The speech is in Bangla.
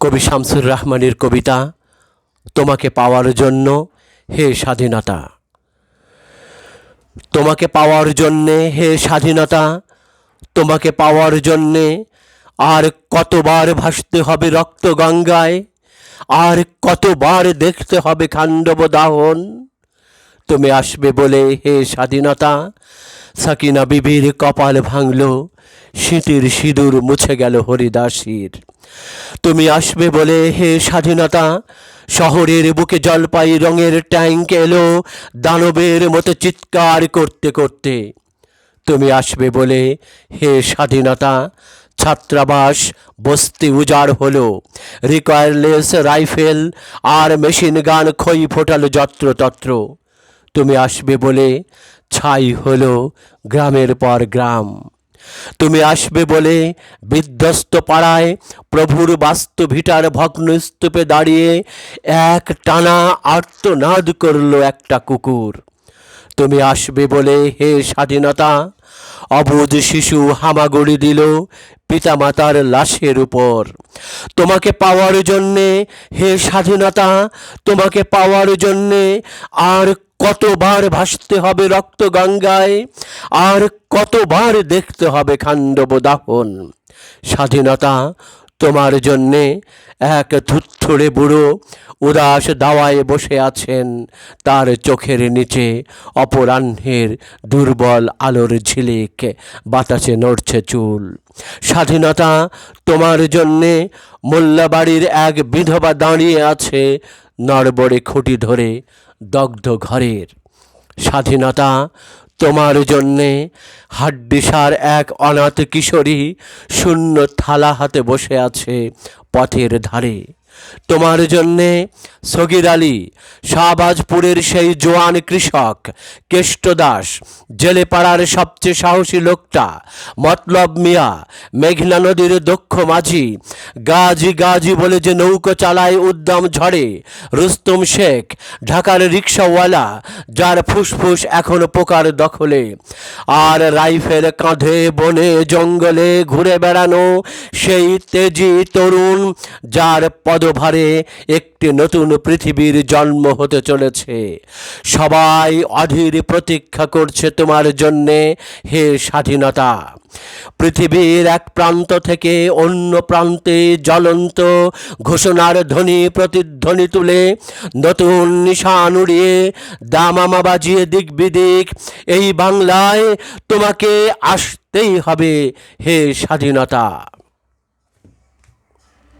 কবি শামসুর রহমানের কবিতা, তোমাকে পাওয়ার জন্য হে স্বাধীনতা। তোমাকে পাওয়ার জন্যে হে স্বাধীনতা, তোমাকে পাওয়ার জন্যে আর কতবার ভাসতে হবে রক্ত গঙ্গায়, আর কতবার দেখতে হবে খাণ্ডব দাহন। তুমি আসবে বলে হে স্বাধীনতা, সাকিনা বিবির কপাল ভাঙল শীতের সিঁদুর মুছে গেল হরিদাসীর। তুমি আসবে বলে হে স্বাধীনতা, শহরের বুকে জলপাই রঙের ট্যাঙ্ক এলো দানবের মতো চিৎকার করতে করতে। তুমি আসবে বলে হে স্বাধীনতা, ছাত্রাবাস, বস্তি উজাড় হলো, রিকয়ারলেস রাইফেল আর মেশিন গান খই ফোটালো যত্রতত্র। তুমি আসবে বলে ছাই হলো গ্রামের পর গ্রাম। তুমি আসবে বলে বিধ্বস্ত পাড়ায় প্রভুর বাস্তু ভিটার ভগ্ন স্তূপে দাঁড়িয়ে এক টানা আর্তনাদ করল একটা কুকুর। তুমি আসবে বলে হে স্বাধীনতা, অবুধ শিশু হামাগুড়ি দিল পিতামাতার লাশের উপর। তোমাকে পাওয়ার জন্যে, হে স্বাধীনতা, তোমাকে পাওয়ার জন্যে আর কতবার ভাসতে হবে রক্ত গঙ্গায় আর কতবার দেখতে হবে খাণ্ডব দাহন স্বাধীনতা তোমার জন্যে এক থুত্থুড়ে বুড়ো উদাস দাওয়ায় বসে আছেন। তার চোখের নিচে অপরাহ্নের দুর্বল আলোর ঝিলিক, বাতাসে নড়ছে চুল। স্বাধীনতা তোমার জন্যে মোল্লাবাড়ির এক বিধবা দাঁড়িয়ে আছে, নড়বড়ে খুঁটি ধরে দগ্ধ ঘরের। স্বাধীনতা তোমার জন্যে। হাড্ডিসার এক অনাথ কিশোরী শূন্য থালা হাতে বসে আছে পথের ধারে। তোমার জন্যে সগির আলী, শাহবাজপুরের সেই জোয়ান কৃষক, কেষ্টদাস জেলে পাড়ার সবচেয়ে সাহসী লোকটা, মতলব মিয়া, মেঘনা নদীর দক্ষ মাঝি, গাজি গাজি বলে যে নৌকো চালায় উদ্দাম ঝড়ে, রুস্তম শেখ, ঢাকার রিক্সাওয়ালা, যার ফুসফুস এখন পোকার দখলে, আর রাইফেল কাঁধে বনে জঙ্গলে ঘুরে বেড়ানো সেই তেজি তরুণ, যার পদভারে একটি নতুন পৃথিবীর জন্ম হতে চলেছে। সবাই অধীর প্রতীক্ষা করছে তোমার জন্যে, হে স্বাধীনতা। পৃথিবীর এক প্রান্ত থেকে অন্য প্রান্তে জ্বলন্ত ঘোষণার ধ্বনি প্রতিধ্বনি তুলে নতুন নিশান উড়িয়ে দামামা বাজিয়ে দিক বিদিক এই বাংলায় তোমাকে আসতেই হবে, হে স্বাধীনতা।